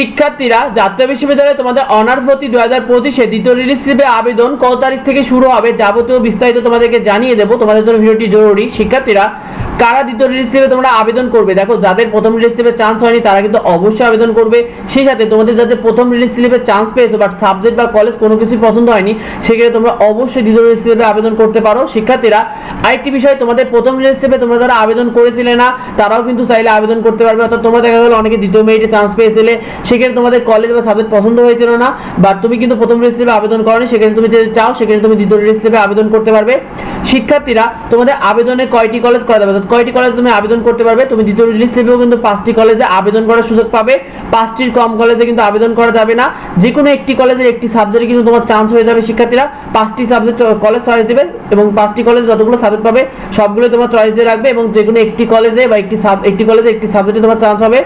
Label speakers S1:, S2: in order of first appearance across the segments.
S1: শিক্ষার্থীরা জাতীয় বিশ্ববিদ্যালয়ে তোমাদের অনার্স ভর্তি দু হাজার পঁচিশে দ্বিতীয় রিলিজ স্লিপে আবেদন। কত তারিখ থেকে শুরু হবে যাবতীয় বিস্তারিত তোমাদেরকে জানিয়ে দেবো। তোমাদের জন্য ভিডিওটি জরুরি। শিক্ষার্থীরা কারা দ্বিতীয় রিলিজ স্লিপে তোমরা আবেদন করবে? দেখো, যাদের প্রথম রিলিজ স্লিপে চান্স হয়নি, তারা কিন্তু অবশ্যই আবেদন করবে। সেই সাথে তোমাদের যাদের প্রথম রিলিজ স্লিপে চান্স পেয়েছ বাট সাবজেক্ট বা কলেজ কোনো কিছুই পছন্দ হয়নি, সেক্ষেত্রে তোমরা অবশ্যই দ্বিতীয় রিলিজ স্লিপে আবেদন করতে পারো। শিক্ষার্থীরা, আরেকটি বিষয়, তোমাদের প্রথম রিলিজ স্লিপে তোমরা যারা আবেদন করেছিলে না, তারাও কিন্তু চাইলে আবেদন করতে পারবে। অর্থাৎ তোমরা দেখা গেলো অনেকে দ্বিতীয় মেরিটে চান্স পেয়েছিলে, সেক্ষেত্রে তোমাদের কলেজ বা সাবজেক্ট পছন্দ হয়েছিল না বাট তুমি কিন্তু প্রথম রিলিজ স্লিপে আবেদন করনি, সেক্ষেত্রে তুমি যদি চাও, সেক্ষেত্রে তুমি দ্বিতীয় রিলিজ স্লিপে আবেদন করতে পারবে। শিক্ষার্থীরা, তোমাদের আবেদনে কয়টি কলেজ করা যাবে? কয়টি কলেজ তুমি আবেদন করতে পারবে? তুমি দ্বিতীয় রিলিজ স্লিপেও কিন্তু পাঁচটি কলেজে আবেদন করার সুযোগ পাবে। পাঁচটির কম কলেজে কিন্তু আবেদন করা যাবে না। যে কোনো একটি কলেজের একটি সাবজেক্টে কিন্তু তোমার চান্স হয়ে যাবে শিক্ষার্থীরা। পাঁচটি সাবজেক্ট কলেজ চয়েস দেবে এবং পাঁচটি কলেজ যতগুলো সাবজেক্ট পাবে, সবগুলো তোমার চয়েস দিয়ে রাখবে এবং যে কোনো একটি কলেজে বা একটি সাব একটি কলেজে একটি সাবজেক্টে তোমার চান্স হবে।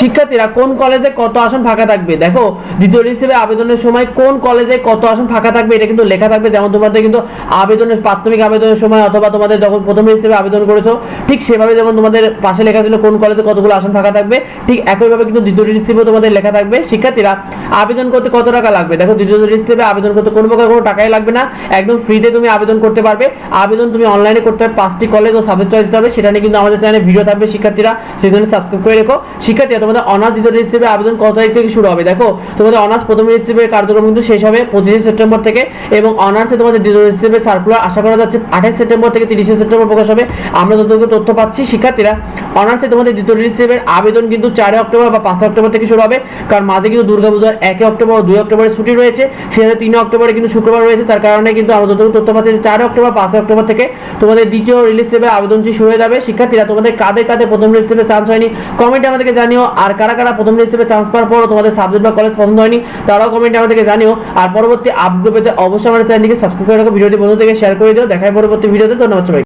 S1: শিক্ষার্থীরা কোন কলেজে কত আসন ফাঁকা থাকবে? দেখো, দ্বিতীয় রিলিজ স্লিপে আবেদনের সময় কোন কলেজে কত আসন ফাঁকা থাকবে এটা কিন্তু লেখা থাকবে। যেমন তোমাদের কিন্তু আবেদনের প্রাথমিক আবেদনের সময় অথবা তোমাদের যখন প্রথম হিসেবে আবেদন করেছ ঠিক সেভাবে যেমন তোমাদের পাশে লেখা ছিল কোন কলেজে কতগুলো আসন ফাঁকা থাকবে, ঠিক একইভাবে কিন্তু দ্বিতীয় রিসিপেও তোমাদের লেখা থাকবে। শিক্ষার্থীরা আবেদন করতে কত টাকা লাগবে? দেখো দ্বিতীয় রিসিপে আবেদন করতে কোনো প্রকার কোনো টাকাই লাগবে না, একদম ফ্রিতে তুমি আবেদন করতে পারবে। আবেদন তুমি অনলাইনে করতে হবে পাঁচটি কলেজ ও সাবজেক্ট চয়েস হবে, সেটা নিয়ে কিন্তু আমাদের চ্যানেলে ভিডিও থাকবে শিক্ষার্থীরা, সেই জন্য সাবস্ক্রাইব করে রেখো। শিক্ষার্থীরা, তোমাদের অনার্স দ্বিতীয় রিসিপে আবেদন কত তারিখ থেকে শুরু হবে? দেখো, তোমাদের অনার্স প্রথম রিসিপের কার্যক্রম কিন্তু শেষ হবে পঁচিশে সেপ্টেম্বর থেকে এবং অনার্সে তোমাদের দ্বিতীয় রিসিপে সার্কুলার আশা করা যাচ্ছে আঠাশ সেপ্টেম্বর থেকে তিরিশে সেপ্টেম্বর প্রকাশ হবে। আমরা যতটুকু তথ্য পাচ্ছি, শিক্ষার্থীরা, অনার্সে তোমাদের দ্বিতীয় রিসিপের আবেদন কিন্তু চারই অক্টোবর বা পাঁচই অক্টোবর থেকে শুরু হবে। কারণ মাঝে কিন্তু দুর্গাপূজার একই অক্টোবর ও দুই অক্টোবরে ছুটি রয়েছে। সেখানে তিন অক্টোবরে কিন্তু শুক্রবার রয়েছে। তার কারণে কিন্তু আমরা যতটুকু তথ্য পাচ্ছি যে চারই অক্টোবর পাঁচই অক্টোবর থেকে তোমাদের দ্বিতীয় রিলিজ স্লিপের আবেদনটি শুরু হয়ে যাবে। শিক্ষার্থীরা, তোমাদের কাদের কাদের প্রথম রিলিজ স্লিপে চান্স হয়নি। কমেন্টে আমাদেরকে জানিও। আর কারা কারা প্রথম রিলিজ স্লিপে চান্স পাওয়ার পর তোমাদের সাবজেক্ট বা কলেজ পছন্দ হয়নি, তারাও কমেন্টে আমাদেরকে জানিও। আর পরবর্তী আপডেট পেতে অবশ্যই আমাদের চ্যানেলটিকে সাবস্ক্রাইব করে ভিডিওটি বন্ধু থেকে শেয়ার করে দিও। দেখায় পরবর্তী ভিডিওতে। ধন্যবাদ সবাই